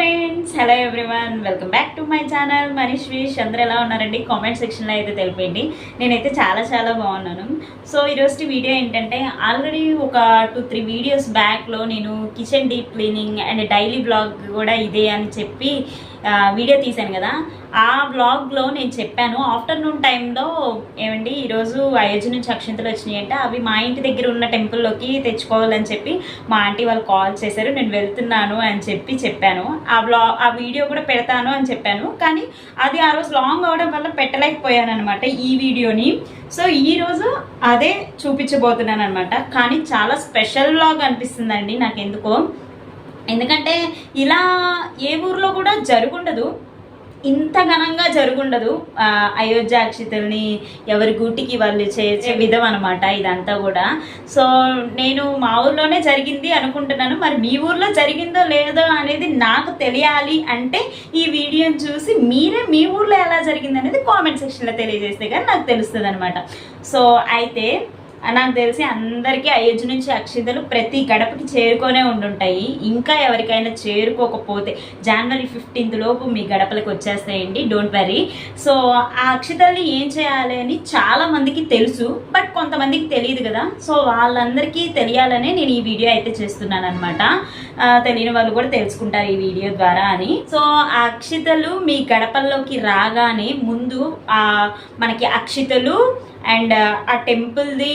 Friends hello everyone welcome back to my channel Manish wish అందరూ ఎలా ఉన్నారండి? Comment సెక్షన్లో అయితే తెలిపేయండి. నేనైతే చాలా చాలా బాగున్నాను. సో ఈరోజు వీడియో ఏంటంటే ఆల్రెడీ ఒక టూ త్రీ వీడియోస్ బ్యాక్లో నేను kitchen deep cleaning and daily blog కూడా ఇదే అని చెప్పి వీడియో తీశాను కదా. ఆ బ్లాగ్లో నేను చెప్పాను ఆఫ్టర్నూన్ టైంలో ఏమండి ఈరోజు అయోధ్య నుంచి అక్షంతలు వచ్చినాయి అంటే అవి మా ఇంటి దగ్గర ఉన్న టెంపుల్లోకి తెచ్చుకోవాలని చెప్పి మా ఆంటీ వాళ్ళు కాల్ చేశారు నేను వెళ్తున్నాను అని చెప్పి చెప్పాను. ఆ బ్లాగ్ ఆ వీడియో కూడా పెడతాను అని చెప్పాను కానీ అది ఆ రోజు లాంగ్ అవడం వల్ల పెట్టలేకపోయాను అనమాట ఈ వీడియోని. సో ఈ రోజు అదే చూపించబోతున్నాను అనమాట కానీ చాలా స్పెషల్ బ్లాగ్ అనిపిస్తుందండి నాకు ఎందుకో ఎందుకంటే ఇలా ఏ ఊర్లో కూడా జరుగుండదు. ఇంత ఘనంగా జరుగుండదు. అయోధ్య అక్షితుల్ని ఎవరి గూటికి వాళ్ళు చేసే విధం అనమాట ఇదంతా కూడా. సో నేను మా ఊర్లోనే జరిగింది అనుకుంటున్నాను. మరి మీ ఊర్లో జరిగిందో లేదో అనేది నాకు తెలియాలి అంటే ఈ వీడియోని చూసి మీరే మీ ఊర్లో ఎలా జరిగింది అనేది కామెంట్ సెక్షన్లో తెలియజేస్తే కానీ నాకు తెలుస్తుంది అనమాట సో అయితే నాకు తెలిసి అందరికీ అయోధ్య నుంచి అక్షింతలు ప్రతి గడపకి చేరుకొనే ఉండుంటాయి. ఇంకా ఎవరికైనా చేరుకోకపోతే జనవరి ఫిఫ్టీన్త్ లోపు మీ గడపలకు వచ్చేస్తాయండి. డోంట్ వరీ సో ఆ అక్షితల్ని ఏం చేయాలి అని చాలా మందికి తెలుసు బట్ కొంతమందికి తెలియదు కదా. సో వాళ్ళందరికీ తెలియాలనే నేను ఈ వీడియో అయితే చేస్తున్నాను అనమాట తెలియని వాళ్ళు కూడా తెలుసుకుంటారు ఈ వీడియో ద్వారా అని. సో ఆ అక్షితలు మీ గడపల్లోకి రాగానే ముందు ఆ మనకి అక్షితలు అండ్ ఆ టెంపుల్ది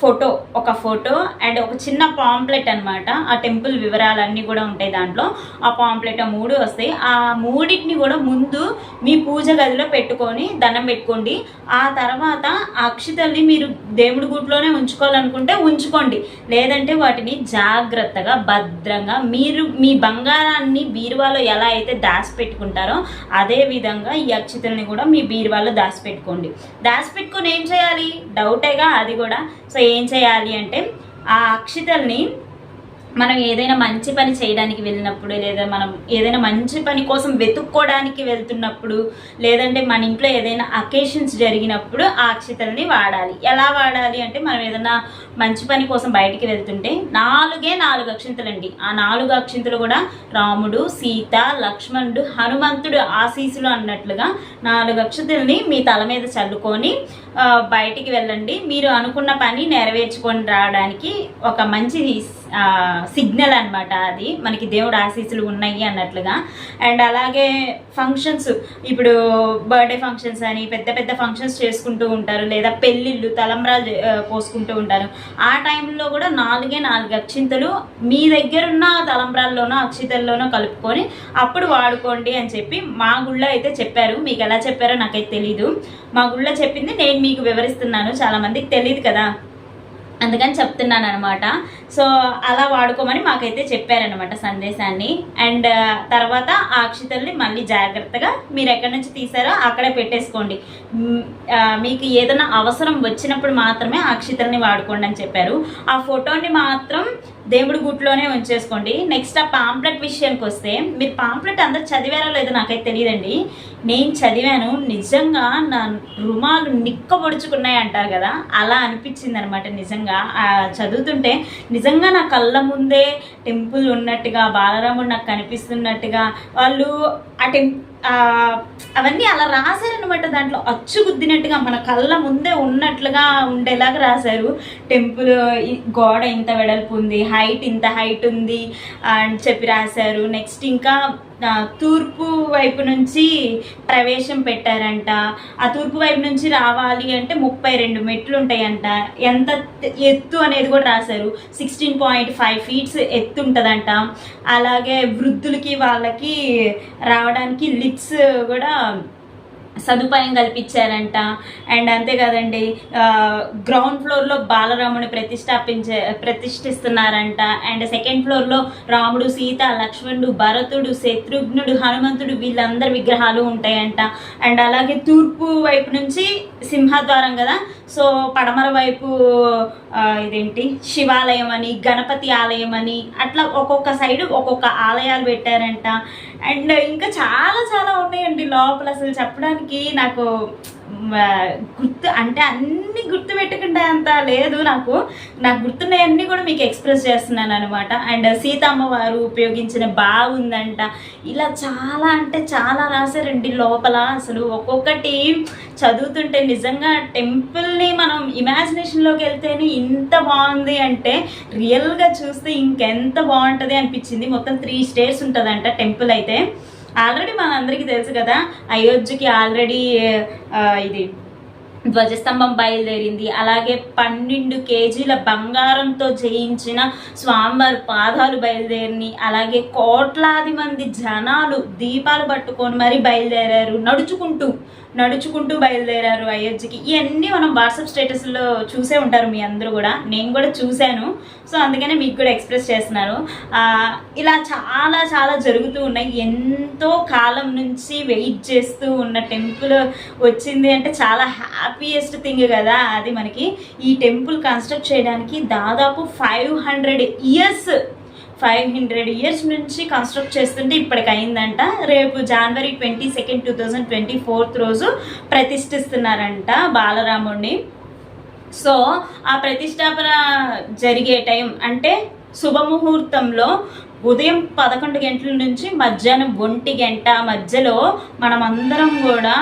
ఫోటో ఒక ఫోటో అండ్ ఒక చిన్న పాంప్లెట్ అన్నమాట. ఆ టెంపుల్ వివరాలన్నీ కూడా ఉంటాయి దాంట్లో. ఆ పాంప్లెట్ ఆ మూడు వస్తాయి. ఆ మూడింటిని కూడా ముందు మీ పూజ గదిలో పెట్టుకొని దండం పెట్టుకోండి. ఆ తర్వాత అక్షితల్ని మీరు దేవుడి గుట్లోనే ఉంచుకోవాలనుకుంటే ఉంచుకోండి. లేదంటే వాటిని జాగ్రత్తగా భద్రంగా మీరు మీ బంగారాన్ని బీరువాలో ఎలా అయితే దాచిపెట్టుకుంటారో అదే విధంగా ఈ అక్షితల్ని కూడా మీ బీరువాలో దాచిపెట్టుకోండి. దాచిపెట్టుకొని ఏం చేయాలి? చేయాలి? డౌటేగా అది కూడా. సో ఏం చేయాలి అంటే ఆ అక్షితల్ని మనం ఏదైనా మంచి పని చేయడానికి వెళ్ళినప్పుడు లేదా మనం ఏదైనా మంచి పని కోసం వెతుక్కోవడానికి వెళ్తున్నప్పుడు లేదంటే మన ఇంట్లో ఏదైనా అకేషన్స్ జరిగినప్పుడు ఆ అక్షితల్ని వాడాలి. ఎలా వాడాలి అంటే మనం ఏదైనా మంచి పని కోసం బయటికి వెళ్తుంటే నాలుగే నాలుగు అక్షింతలండి. ఆ నాలుగు అక్షింతలు కూడా రాముడు సీత లక్ష్మణుడు హనుమంతుడు ఆశీసులు అన్నట్లుగా నాలుగు అక్షతల్ని మీ తల మీద చల్లుకొని బయటికి వెళ్ళండి. మీరు అనుకున్న పని నెరవేర్చుకొని రావడానికి ఒక మంచి సిగ్నల్ అనమాట అది. మనకి దేవుడు ఆశీస్సులు ఉన్నాయి అన్నట్లుగా. అండ్ అలాగే ఫంక్షన్స్ ఇప్పుడు బర్త్డే ఫంక్షన్స్ అని పెద్ద పెద్ద ఫంక్షన్స్ చేసుకుంటూ ఉంటారు. లేదా పెళ్ళిళ్ళు తలంబ్రాలు పోసుకుంటూ ఉంటారు. ఆ టైంలో కూడా నాలుగే నాలుగు అక్షింతలు మీ దగ్గర ఉన్న తలంబ్రాల్లోనో అక్షితల్లోనో కలుపుకొని అప్పుడు వాడుకోండి అని చెప్పి మా గుళ్ళో అయితే చెప్పారు. మీకు ఎలా చెప్పారో నాకైతే తెలీదు. మా గుళ్ళో చెప్పింది నేను మీకు వివరిస్తున్నాను. చాలా మందికి తెలియదు కదా. అందుకని చెప్తున్నాను అనమాట సో అలా వాడుకోమని మాకైతే చెప్పారనమాట సందేశాన్ని. అండ్ తర్వాత ఆ అక్షితల్ని మళ్ళీ జాగ్రత్తగా మీరు ఎక్కడి నుంచి తీసారో అక్కడే పెట్టేసుకోండి. మీకు ఏదైనా అవసరం వచ్చినప్పుడు మాత్రమే ఆ అక్షితల్ని వాడుకోండి అని చెప్పారు. ఆ ఫోటోని మాత్రం దేవుడి గుట్లోనే ఉంచేసుకోండి. నెక్స్ట్ ఆ పాంప్లెట్ విషయానికి వస్తే మీరు పాంప్లెట్ అందరు చదివారో లేదో నాకైతే తెలియదండి. నేను చదివాను నిజంగా నా రుమాలు నిక్కబొడుచుకున్నాయి అంటారు కదా అలా అనిపించింది అనమాట నిజంగా చదువుతుంటే నిజంగా నా కళ్ళ ముందే టెంపుల్ ఉన్నట్టుగా బాలరాముడు నాకు కనిపిస్తున్నట్టుగా వాళ్ళు ఆ టెంపుల్ అవన్నీ అలా రాశారనమాట దాంట్లో. అచ్చు గుద్దినట్టుగా మన కళ్ళ ముందే ఉన్నట్లుగా ఉండేలాగా రాశారు. టెంపుల్ గోడ ఇంత వెడల్పు ఉంది హైట్ ఇంత హైట్ ఉంది అని చెప్పి రాశారు. నెక్స్ట్ ఇంకా తూర్పు వైపు నుంచి ప్రవేశం పెట్టారంట. ఆ తూర్పు వైపు నుంచి రావాలి అంటే ముప్పై రెండు మెట్లు ఉంటాయంట. ఎంత ఎత్తు అనేది కూడా రాశారు. సిక్స్టీన్ పాయింట్ ఫైవ్ ఫీట్స్ ఎత్తు ఉంటుందంట. అలాగే వృద్ధులకి వాళ్ళకి రావడానికి లిఫ్ట్స్ కూడా సదుపాయం కల్పించారంట. అండ్ అంతేకాదండి గ్రౌండ్ ఫ్లోర్లో బాలరాముని ప్రతిష్టాపించే ప్రతిష్ఠిస్తున్నారంట. అండ్ సెకండ్ ఫ్లోర్లో రాముడు సీత లక్ష్మణుడు భరతుడు శత్రుఘ్నుడు హనుమంతుడు వీళ్ళందరి విగ్రహాలు ఉంటాయంట. అండ్ అలాగే తూర్పు వైపు నుంచి సింహద్వారం కదా సో పడమర వైపు ఇదేంటి శివాలయం అని గణపతి ఆలయం అని అట్లా ఒక్కొక్క సైడ్ ఒక్కొక్క ఆలయాలు పెట్టారంట. అండ్ ఇంకా చాలా చాలా ఉన్నాయండి లోపల అసలు చెప్పడానికి. నాకు గుర్తు అంటే అన్ని గుర్తు పెట్టుకుంటే అంత లేదు నాకు. నాకు గుర్తున్నవన్నీ కూడా మీకు ఎక్స్ప్రెస్ చేస్తున్నాను అనమాట అండ్ సీతమ్మ వారు ఉపయోగించిన బాగుందంట ఇలా చాలా అంటే చాలా రాశారండి లోపల అసలు. ఒక్కొక్కటి చదువుతుంటే నిజంగా టెంపుల్ని మనం ఇమాజినేషన్లోకి వెళ్తేనే ఇంత బాగుంది అంటే రియల్గా చూస్తే ఇంకెంత బాగుంటుంది అనిపించింది. మొత్తం త్రీ స్టేర్స్ ఉంటుందంట టెంపుల్ అయితే. ఆల్రెడీ మనందరికీ తెలుసు కదా అయోధ్యకి ఆల్రెడీ ఇది ధ్వజస్తంభం బయలుదేరింది. అలాగే పన్నెండు కేజీల బంగారంతో చేయించిన స్వామివారి పాదాలు బయలుదేరిని అలాగే కోట్లాది మంది జనాలు దీపాలు పట్టుకొని మరీ బయలుదేరారు నడుచుకుంటూ. నడుచుకుంటూ బయలుదేరారు అయోధ్యకి. ఇవన్నీ మనం వాట్సాప్ స్టేటస్లో చూసే ఉంటారు మీ అందరూ కూడా. నేను కూడా చూశాను. సో అందుకనే మీకు కూడా ఎక్స్ప్రెస్ చేస్తున్నాను ఇలా చాలా చాలా జరుగుతూ ఉన్నాయి. ఎంతో కాలం నుంచి వెయిట్ చేస్తూ ఉన్న టెంపుల్ వచ్చింది అంటే చాలా హ్యాపీయెస్ట్ థింగ్ కదా అది మనకి. ఈ టెంపుల్ కన్స్ట్రక్ట్ చేయడానికి దాదాపు five hundred years five hundred years నుంచి కన్స్ట్రక్ట్ చేస్తుంటే ఇప్పటికి అయిందంట రేపు January twenty second two thousand twenty fourth రోజు ప్రతిష్ఠిస్తున్నారంట బాలరాముడిని సో ఆ ప్రతిష్టాపన జరిగే టైం అంటే శుభముహూర్తంలో ఉదయం పదకొండు గంటల నుంచి మధ్యాహ్నం ఒంటి గంట మధ్యలో మనమందరం కూడా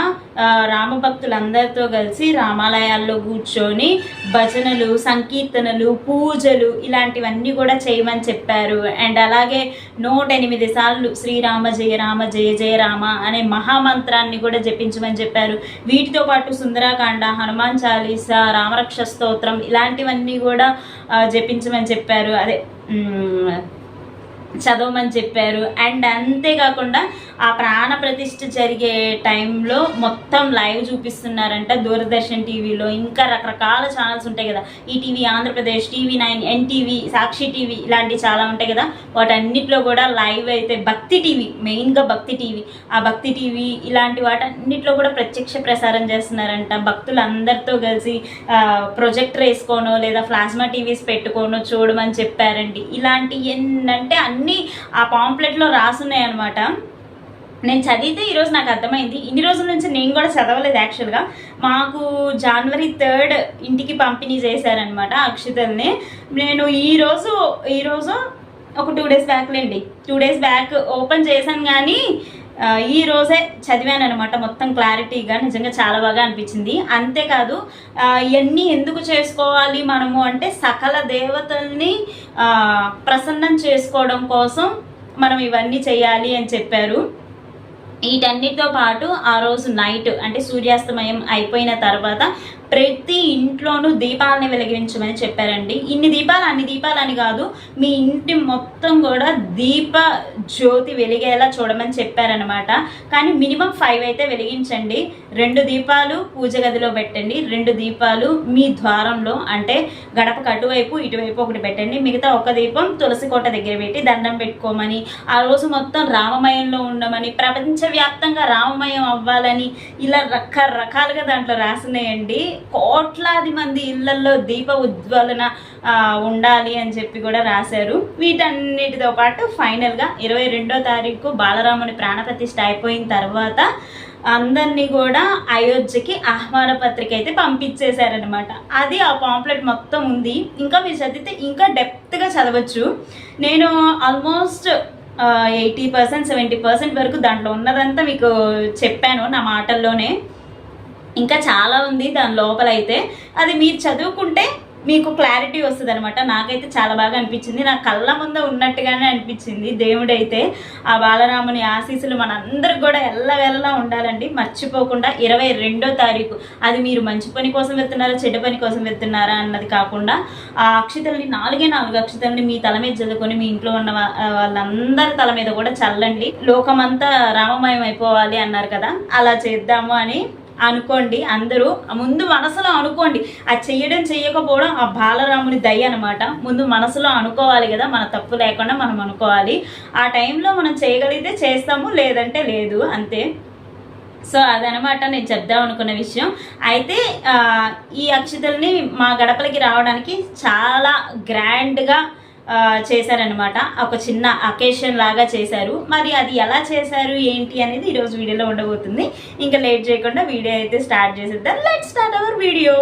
రామభక్తులందరితో కలిసి రామాలయాల్లో కూర్చొని భజనలు సంకీర్తనలు పూజలు ఇలాంటివన్నీ కూడా చేయమని చెప్పారు. అండ్ అలాగే నూట ఎనిమిది సార్లు శ్రీరామ జయ రామ జయ జయ రామ అనే మహామంత్రాన్ని కూడా జపించమని చెప్పారు. వీటితో పాటు సుందరాకాండ హనుమాన్ చాలీస రామరక్ష స్తోత్రం ఇలాంటివన్నీ కూడా జపించమని చెప్పారు. అదే చదవమని చెప్పారు. అండ్ అంతేకాకుండా ఆ ప్రాణ ప్రతిష్ఠ జరిగే టైంలో మొత్తం లైవ్ చూపిస్తున్నారంట దూరదర్శన్ టీవీలో. ఇంకా రకరకాల ఛానల్స్ ఉంటాయి కదా. ETV Andhra Pradesh TV nine NTV Sakshi TV ఇలాంటివి చాలా ఉంటాయి కదా. వాటన్నిటిలో కూడా లైవ్ అయితే భక్తి టీవీ మెయిన్గా భక్తి టీవీ. ఆ భక్తి టీవీ ఇలాంటి వాటన్నిటిలో కూడా ప్రత్యక్ష ప్రసారం చేస్తున్నారంట. భక్తులు అందరితో కలిసి ప్రొజెక్టర్ వేసుకోనో లేదా ప్లాస్మా టీవీస్ పెట్టుకోనో చూడమని చెప్పారండి. ఇలాంటి ఏంటంటే అన్ని ఆ పాంప్లెట్లో రాసున్నాయి అనమాట నేను చదివితే ఈరోజు నాకు అర్థమైంది. ఇన్ని రోజుల నుంచి నేను కూడా చదవలేదు యాక్చువల్గా మాకు జనవరి థర్డ్ ఇంటికి పంపిణీ చేశారనమాట అక్షితల్ని. నేను ఈరోజు ఈరోజు ఒక టూ డేస్ బ్యాక్లేండి టూ డేస్ బ్యాక్ ఓపెన్ చేశాను కానీ ఈ రోజే చదివాను అనమాట మొత్తం క్లారిటీగా నిజంగా చాలా బాగా అనిపించింది. అంతేకాదు ఇవన్నీ ఎందుకు చేసుకోవాలి మనము అంటే సకల దేవతల్ని ప్రసన్నం చేసుకోవడం కోసం మనం ఇవన్నీ చేయాలి అని చెప్పారు. వీటన్నిటితో పాటు ఆ రోజు నైట్ అంటే సూర్యాస్తమయం అయిపోయిన తర్వాత ప్రతి ఇంట్లోనూ దీపాలని వెలిగించమని చెప్పారండి. ఇన్ని దీపాలు అన్ని దీపాలు అని కాదు మీ ఇంటి మొత్తం కూడా దీప జ్యోతి వెలిగేలా చూడమని చెప్పారనమాట కానీ మినిమం ఫైవ్ అయితే వెలిగించండి. రెండు దీపాలు పూజ గదిలో పెట్టండి. రెండు దీపాలు మీ ద్వారంలో అంటే గడపకు అటువైపు ఇటువైపు ఒకటి పెట్టండి. మిగతా ఒక దీపం తులసి కోట దగ్గర పెట్టి దండం పెట్టుకోమని ఆ రోజు మొత్తం రామమయంలో ఉండమని ప్రపంచవ్యాప్తంగా రామమయం అవ్వాలని ఇలా రకరకాలుగా దాంట్లో రాసినాయండి. కోట్లాది మంది ఇళ్ళలో దీప ఉజ్వలన ఉండాలి అని చెప్పి కూడా రాశారు. వీటన్నిటితో పాటు ఫైనల్గా ఇరవై రెండో తారీఖు బాలరాముని ప్రాణప్రతిష్ఠ అయిపోయిన తర్వాత అందరినీ కూడా అయోధ్యకి ఆహ్వాన పత్రిక అయితే పంపించేశారనమాట అది ఆ పాంప్లెట్ మొత్తం ఉంది. ఇంకా మీరు చదివితే ఇంకా డెప్త్గా చదవచ్చు. నేను almost eighty percent seventy percent వరకు దాంట్లో ఉన్నదంతా మీకు చెప్పాను నా మాటల్లోనే. ఇంకా చాలా ఉంది దాని లోపల అయితే అది మీరు చదువుకుంటే మీకు క్లారిటీ వస్తుంది అనమాట నాకైతే చాలా బాగా అనిపించింది. నా కళ్ళ ముందు ఉన్నట్టుగానే అనిపించింది దేవుడైతే. ఆ బాలరాముని ఆశీస్సులు మనందరికి కూడా ఎల్లవెల్లా ఉండాలండి. మర్చిపోకుండా ఇరవై రెండో తారీఖు అది మీరు మంచి పని కోసం వెళ్తున్నారా చెడ్డ పని కోసం వెళ్తున్నారా అన్నది కాకుండా ఆ అక్షతల్ని నాలుగే నాలుగు అక్షతల్ని మీ తల మీద చదువుకొని మీ ఇంట్లో ఉన్న వాళ్ళందరి తల మీద కూడా చల్లండి. లోకమంతా రామమయం అయిపోవాలి అన్నారు కదా. అలా చేద్దాము అని అనుకోండి అందరూ ముందు మనసులో అనుకోండి అది చెయ్యడం చెయ్యకపోవడం ఆ బాలరాముని దయ అనమాట ముందు మనసులో అనుకోవాలి కదా మన తప్పు లేకుండా మనం అనుకోవాలి. ఆ టైంలో మనం చేయగలిగితే చేస్తాము లేదంటే లేదు అంతే. సో అదనమాట నేను చెప్దాం అనుకున్న విషయం. అయితే ఈ అక్షతల్ని మా గడపలకి రావడానికి చాలా గ్రాండ్గా చేశారనమాట ఒక చిన్న అకేషన్ లాగా చేశారు. మరి అది ఎలా చేశారు? ఏంటి అనేది ఈరోజు వీడియోలో ఉండబోతుంది. ఇంకా లేట్ చేయకుండా వీడియో అయితే స్టార్ట్ చేసేద్దాం. Let start our video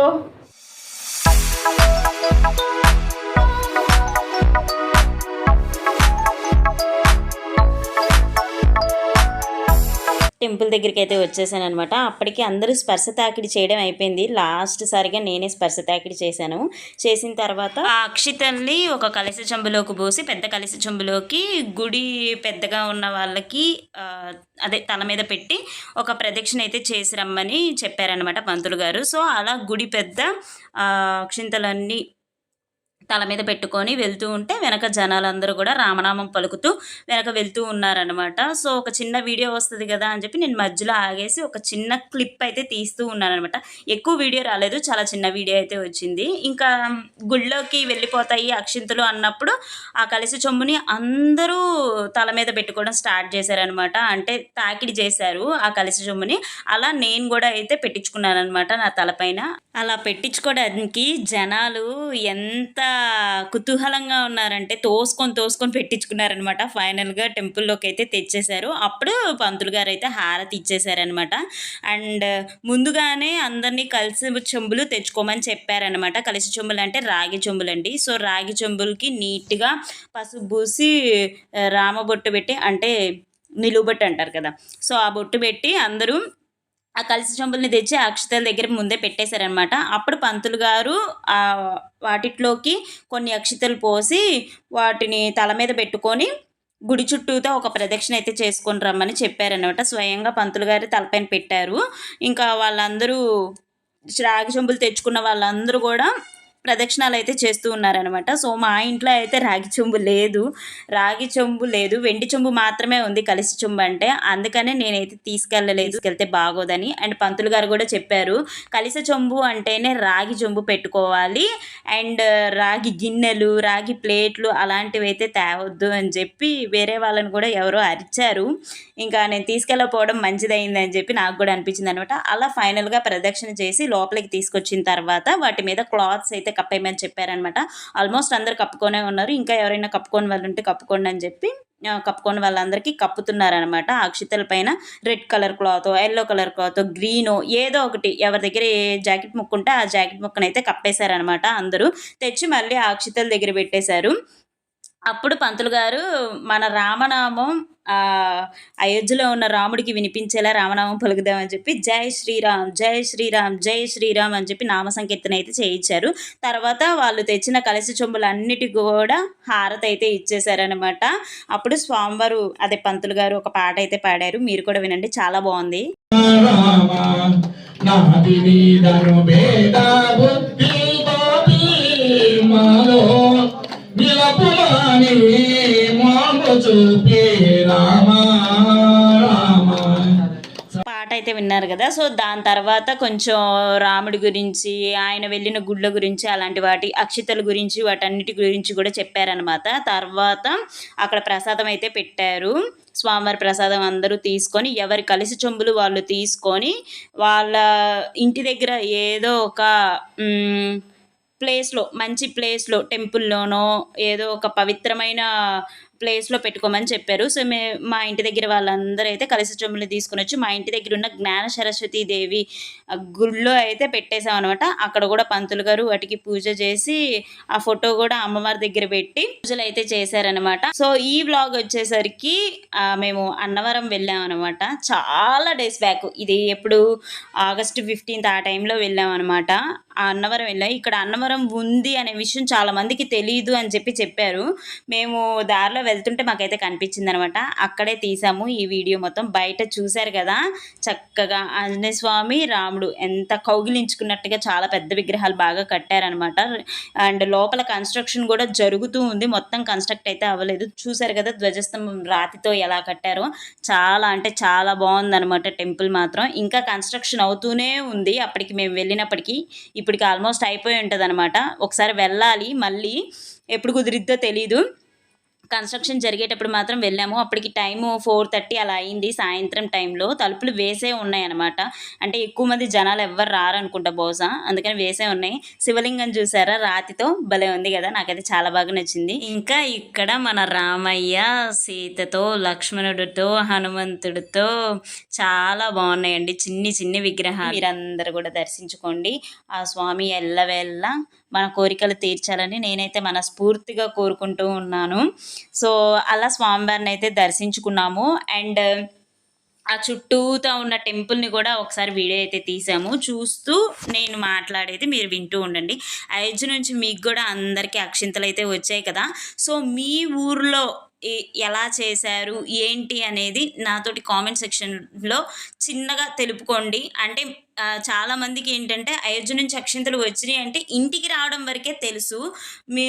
temple దగ్గరికి అయితే వచ్చేసాను అనమాట అప్పటికి అందరూ స్పర్శ తాకిడి చేయడం అయిపోయింది. లాస్ట్ సారిగా నేనే స్పర్శ తాకిడి చేశాను. చేసిన తర్వాత ఆ అక్షితల్ని ఒక కలసి చెంబులోకి పోసి పెద్ద కలసి చెంబులోకి గుడి పెద్దగా ఉన్న వాళ్ళకి అదే తల మీద పెట్టి ఒక ప్రదక్షిణ అయితే చేసి రమ్మని చెప్పారనమాట పంతులు గారు. సో అలా గుడి పెద్ద అక్షింతలన్నీ తల మీద పెట్టుకొని వెళ్తూ ఉంటే వెనక జనాలందరూ కూడా రామనామం పలుకుతూ వెనక వెళ్తూ ఉన్నారనమాట సో ఒక చిన్న వీడియో వస్తుంది కదా అని చెప్పి నేను మధ్యలో ఆగేసి ఒక చిన్న క్లిప్ అయితే తీస్తూ ఉన్నానమాట ఎక్కువ వీడియో రాలేదు చాలా చిన్న వీడియో అయితే వచ్చింది. ఇంకా గుళ్ళోకి వెళ్ళిపోతాయి అక్షింతలు అన్నప్పుడు ఆ కలిసి చొమ్ముని అందరూ తల మీద పెట్టుకోవడం స్టార్ట్ చేశారనమాట అంటే తాకిడి చేశారు ఆ కలిసి చొమ్ముని. అలా నేను కూడా అయితే పెట్టించుకున్నాను అనమాట నా తలపైన అలా పెట్టించుకోవడానికి జనాలు ఎంత కుతూహలంగా ఉన్నారంటే తోసుకొని తోసుకొని పెట్టించుకున్నారనమాట. ఫైనల్గా టెంపుల్లోకి అయితే తెచ్చేశారు. అప్పుడు పంతులు గారు అయితే హారతి ఇచ్చేసారనమాట అండ్ ముందుగానే అందరినీ కలిసి చెంబులు తెచ్చుకోమని చెప్పారనమాట. కలిసి చెంబులు అంటే రాగి చెంబులు అండి సో రాగి చెంబులకి నీట్గా పసుపు పూసి రామబొట్టు పెట్టి అంటే నిలువబొట్టు అంటారు కదా. సో ఆ బొట్టు పెట్టి అందరూ ఆ కలిసి చెంబుల్ని తెచ్చి అక్షతల దగ్గర ముందే పెట్టేశారనమాట అప్పుడు పంతులు గారు ఆ వాటిట్లోకి కొన్ని అక్షతలు పోసి వాటిని తల మీద పెట్టుకొని గుడి చుట్టూతో ఒక ప్రదక్షిణ అయితే చేసుకొని రమ్మని చెప్పారనమాట స్వయంగా పంతులు గారు తలపైన పెట్టారు. ఇంకా వాళ్ళందరూ రాగి చెంబులు తెచ్చుకున్న వాళ్ళందరూ కూడా ప్రదక్షిణాలు అయితే చేస్తూ ఉన్నారనమాట సో మా ఇంట్లో అయితే రాగి చెంబు లేదు. రాగి చెంబు లేదు. వెండి చెంబు మాత్రమే ఉంది కలిసి చెంబు అంటే. అందుకనే నేనైతే తీసుకెళ్ళలేదు. తీసుకెళ్తే బాగోదని. అండ్ పంతులు గారు కూడా చెప్పారు కలిసి చెంబు అంటేనే రాగి చెంబు పెట్టుకోవాలి. అండ్ రాగి గిన్నెలు రాగి ప్లేట్లు అలాంటివి అయితే తేవద్దు అని చెప్పి వేరే వాళ్ళని కూడా ఎవరో అరిచారు. ఇంకా నేను తీసుకెళ్ళకపోవడం మంచిదైంది అని చెప్పి నాకు కూడా అనిపించింది అనమాట అలా ఫైనల్గా ప్రదక్షిణ చేసి లోపలికి తీసుకొచ్చిన తర్వాత వాటి మీద క్లాత్స్ అయితే కప్పేయమని చెప్పారనమాట. ఆల్మోస్ట్ అందరు కప్పుకొనే ఉన్నారు. ఇంకా ఎవరైనా కప్పుకొని వాళ్ళు ఉంటే కప్పుకోండి అని చెప్పి కప్పుకొని వాళ్ళందరికీ కప్పుతున్నారనమాట. అక్షితల పైన red colour cloth yellow colour cloth green ఏదో ఒకటి ఎవరి దగ్గర ఏ జాకెట్ ముక్కుంటే ఆ జాకెట్ ముక్కనైతే కప్పేశారనమాట అందరూ. తెచ్చి మళ్ళీ ఆ అక్షితల దగ్గర పెట్టేశారు. అప్పుడు పంతులు గారు మన రామనామం అయోధ్యలో ఉన్న రాముడికి వినిపించేలా రామనామం పలుకుదామని చెప్పి జై శ్రీరామ్ జై శ్రీరామ్ జై శ్రీరామ్ అని చెప్పి నామ సంకీర్తన అయితే చేయించారు. తర్వాత వాళ్ళు తెచ్చిన కలిసి చెంబులు కూడా హారతి అయితే ఇచ్చేసారనమాట అప్పుడు స్వామివారు అదే పంతులు గారు ఒక పాట అయితే పాడారు. మీరు కూడా వినండి చాలా బాగుంది. నిలపులాని పాట అయితే విన్నారు కదా. సో దాని తర్వాత కొంచెం రాముడి గురించి ఆయన వెళ్ళిన గుళ్ళ గురించి అలాంటి వాటి అక్షితల గురించి వాటన్నిటి గురించి కూడా చెప్పారనమాట తర్వాత అక్కడ ప్రసాదం అయితే పెట్టారు. స్వామివారి ప్రసాదం అందరూ తీసుకొని ఎవరి కలిసి చెంబులు వాళ్ళు తీసుకొని వాళ్ళ ఇంటి దగ్గర ఏదో ఒక ప్లేస్లో మంచి ప్లేస్లో టెంపుల్లోనో ఏదో ఒక పవిత్రమైన ప్లేస్లో పెట్టుకోమని చెప్పారు. సో మే మా ఇంటి దగ్గర వాళ్ళందరూ అయితే కలిసి చెంబులు తీసుకుని వచ్చి మా ఇంటి దగ్గర ఉన్న జ్ఞాన సరస్వతి దేవి గుళ్ళో అయితే పెట్టేశాం అనమాట అక్కడ కూడా పంతులు గారు వాటికి పూజ చేసి ఆ ఫోటో కూడా అమ్మవారి దగ్గర పెట్టి పూజలు అయితే చేశారనమాట సో ఈ వ్లాగ్ వచ్చేసరికి మేము అన్నవరం వెళ్ళాం అనమాట చాలా డేస్ బ్యాక్ ఇది ఎప్పుడు ఆగస్ట్ ఫిఫ్టీన్త్ ఆ టైంలో వెళ్ళాం అనమాట ఆ అన్నవరం వెళ్ళాం. ఇక్కడ అన్నవరం ఉంది అనే విషయం చాలా మందికి తెలియదు అని చెప్పి చెప్పారు. మేము దారిలో వెళ్తుంటే మాకైతే కనిపించింది అనమాట అక్కడే తీసాము ఈ వీడియో మొత్తం. బయట చూశారు కదా చక్కగా ఆంజనేయ స్వామి రాముడు ఎంత కౌగిలించుకున్నట్టుగా చాలా పెద్ద విగ్రహాలు బాగా కట్టారనమాట. అండ్ లోపల కన్స్ట్రక్షన్ కూడా జరుగుతూ ఉంది. మొత్తం కన్స్ట్రక్ట్ అయితే అవ్వలేదు. చూశారు కదా ధ్వజస్తంభం రాతితో ఎలా కట్టారో. చాలా అంటే చాలా బాగుందనమాట టెంపుల్ మాత్రం. ఇంకా కన్స్ట్రక్షన్ అవుతూనే ఉంది. అప్పటికి మేము వెళ్ళినప్పటికీ ఇప్పటికి ఆల్మోస్ట్ అయిపోయి ఉంటుంది ఒకసారి వెళ్ళాలి. మళ్ళీ ఎప్పుడు కుదిరిద్దో తెలీదు. కన్స్ట్రక్షన్ జరిగేటప్పుడు మాత్రం వెళ్ళాము. అప్పటికి టైము ఫోర్ థర్టీ అలా అయింది సాయంత్రం టైంలో. తలుపులు వేసే ఉన్నాయి అనమాట అంటే ఎక్కువ మంది జనాలు ఎవ్వరు రారనుకుంటా బహుశా. అందుకని వేసే ఉన్నాయి. శివలింగం చూసారా? రాతితో భలే ఉంది కదా. నాకైతే చాలా బాగా నచ్చింది. ఇంకా ఇక్కడ మన రామయ్య సీతతో లక్ష్మణుడితో హనుమంతుడితో చాలా బాగున్నాయండి. చిన్ని చిన్ని విగ్రహాలు. మీరందరూ కూడా దర్శించుకోండి. ఆ స్వామి ఎల్లవేళ్ళ మన కోరికలు తీర్చాలని నేనైతే మనస్ఫూర్తిగా కోరుకుంటూ ఉన్నాను. సో అలా స్వామివారిని అయితే దర్శించుకున్నాము. అండ్ ఆ చుట్టూతో ఉన్న టెంపుల్ని కూడా ఒకసారి వీడియో అయితే తీసాము. చూస్తూ నేను మాట్లాడేది మీరు వింటూ ఉండండి. అయోధ్య నుంచి మీకు కూడా అందరికీ అక్షింతలు అయితే వచ్చాయి కదా. సో మీ ఊర్లో ఎలా చేశారు ఏంటి అనేది నాతోటి కామెంట్ సెక్షన్లో చిన్నగా తెలుపుకోండి. అంటే చాలా మందికి ఏంటంటే అయోధ్య నుంచి అక్షింతలు వచ్చినాయి అంటే ఇంటికి రావడం వరకే తెలుసు. మీ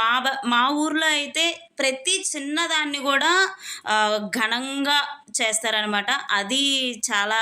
మా బ మా ఊర్లో అయితే ప్రతి చిన్నదాన్ని కూడా ఘనంగా చేస్తారనమాట అది చాలా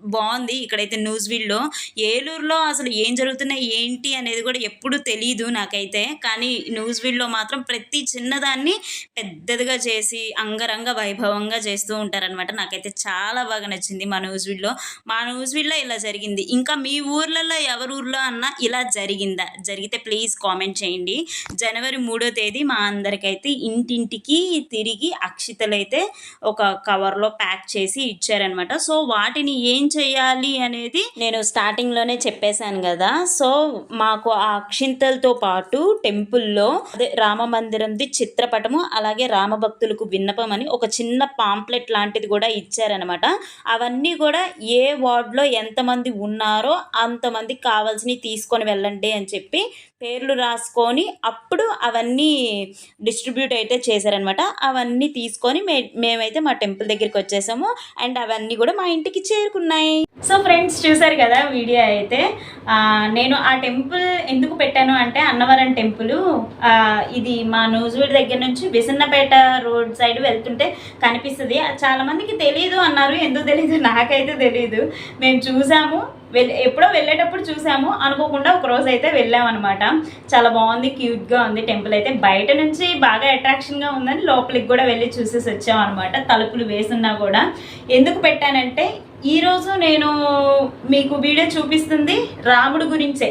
బాగుంది. ఇక్కడైతే న్యూస్విల్లో ఏలూరులో అసలు ఏం జరుగుతున్నాయి ఏంటి అనేది కూడా ఎప్పుడు తెలియదు నాకైతే. కానీ న్యూస్విల్లో మాత్రం ప్రతి చిన్నదాన్ని పెద్దదిగా చేసి అంగరంగ వైభవంగా చేస్తూ ఉంటారనమాట నాకైతే చాలా బాగా నచ్చింది మా న్యూస్విల్లో మా న్యూస్విల్లో ఇలా జరిగింది. ఇంకా మీ ఊర్లలో ఎవరి ఊర్లో అన్నా ఇలా జరిగిందా? జరిగితే ప్లీజ్ కామెంట్ చేయండి. జనవరి మూడో తేదీ మా అందరికైతే ఇంటింటికి తిరిగి అక్షితలైతే ఒక కవర్లో ప్యాక్ చేసి ఇచ్చారనమాట సో వాటిని ఏం చేయాలి అనేది నేను స్టార్టింగ్లోనే చెప్పేశాను కదా. సో మాకు ఆ అక్షింతలతో పాటు టెంపుల్లో అదే రామ మందిరంది చిత్రపటము అలాగే రామభక్తులకు విన్నపం అని ఒక చిన్న పాంప్లెట్ లాంటిది కూడా ఇచ్చారనమాట అవన్నీ కూడా ఏ వార్డులో ఎంతమంది ఉన్నారో అంతమంది కావాల్సినవి తీసుకొని వెళ్ళండి అని చెప్పి పేర్లు రాసుకొని అప్పుడు అవన్నీ డిస్ట్రిబ్యూట్ అయితే చేశారనమాట అవన్నీ తీసుకొని మే మేమైతే మా టెంపుల్ దగ్గరికి వచ్చేసాము. అండ్ అవన్నీ కూడా మా ఇంటికి చేరుకున్నాయి. సో ఫ్రెండ్స్ చూసారు కదా వీడియో అయితే. నేను ఆ టెంపుల్ ఎందుకు పెట్టాను అంటే అన్నవరం టెంపుల్ ఇది మా నూజువీడి దగ్గర నుంచి విసన్నపేట రోడ్ సైడ్ వెళ్తుంటే కనిపిస్తుంది. చాలామందికి తెలియదు అన్నారు. ఎందుకు తెలియదు నాకైతే తెలియదు మేము చూసాము. వెళ్ ఎప్పుడో వెళ్ళేటప్పుడు చూసాము. అనుకోకుండా ఒక రోజు అయితే వెళ్ళామన్నమాట. చాలా బాగుంది క్యూట్గా ఉంది టెంపుల్ అయితే. బయట నుంచి బాగా అట్రాక్షన్గా ఉందని లోపలికి కూడా వెళ్ళి చూసేసి వచ్చామన్నమాట. తలుపులు వేసున్నా కూడా. ఎందుకు పెట్టానంటే ఈరోజు నేను మీకు వీడియో చూపిస్తుంది రాముడు గురించే.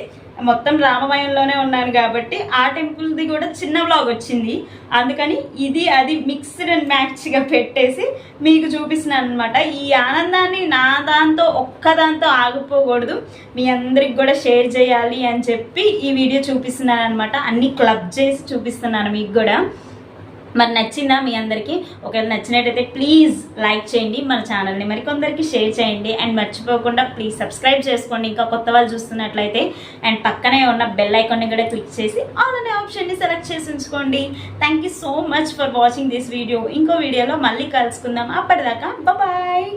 మొత్తం రామమయంలోనే ఉన్నాను కాబట్టి ఆ టెంపుల్ది కూడా చిన్న బ్లాగ్ వచ్చింది. అందుకని ఇది అది మిక్స్డ్ అండ్ మ్యాచ్గా పెట్టేసి మీకు చూపిస్తున్నాను అనమాట ఈ ఆనందాన్ని నా దాంతో ఒక్కదాంతో ఆగిపోకూడదు. మీ అందరికి కూడా షేర్ చేయాలి అని చెప్పి ఈ వీడియో చూపిస్తున్నాను అనమాట అన్ని క్లబ్ చేసి చూపిస్తున్నాను మీకు కూడా. మరి నచ్చిందా మీ అందరికీ? ఒకవేళ నచ్చినట్టయితే ప్లీజ్ లైక్ చేయండి. మన ఛానల్ని మరి కొందరికి షేర్ చేయండి. అండ్ మర్చిపోకుండా ప్లీజ్ సబ్స్క్రైబ్ చేసుకోండి. ఇంకా కొత్త వాళ్ళు చూస్తున్నట్లయితే. అండ్ పక్కనే ఉన్న బెల్ ఐకాన్ని కూడా క్లిక్ చేసి ఆల్ అనే ఆప్షన్ని సెలెక్ట్ చేసి ఉంచుకోండి. Thank you so much for watching this video ఇంకో వీడియోలో మళ్ళీ కలుసుకుందాం. అప్పటిదాకా బాయ్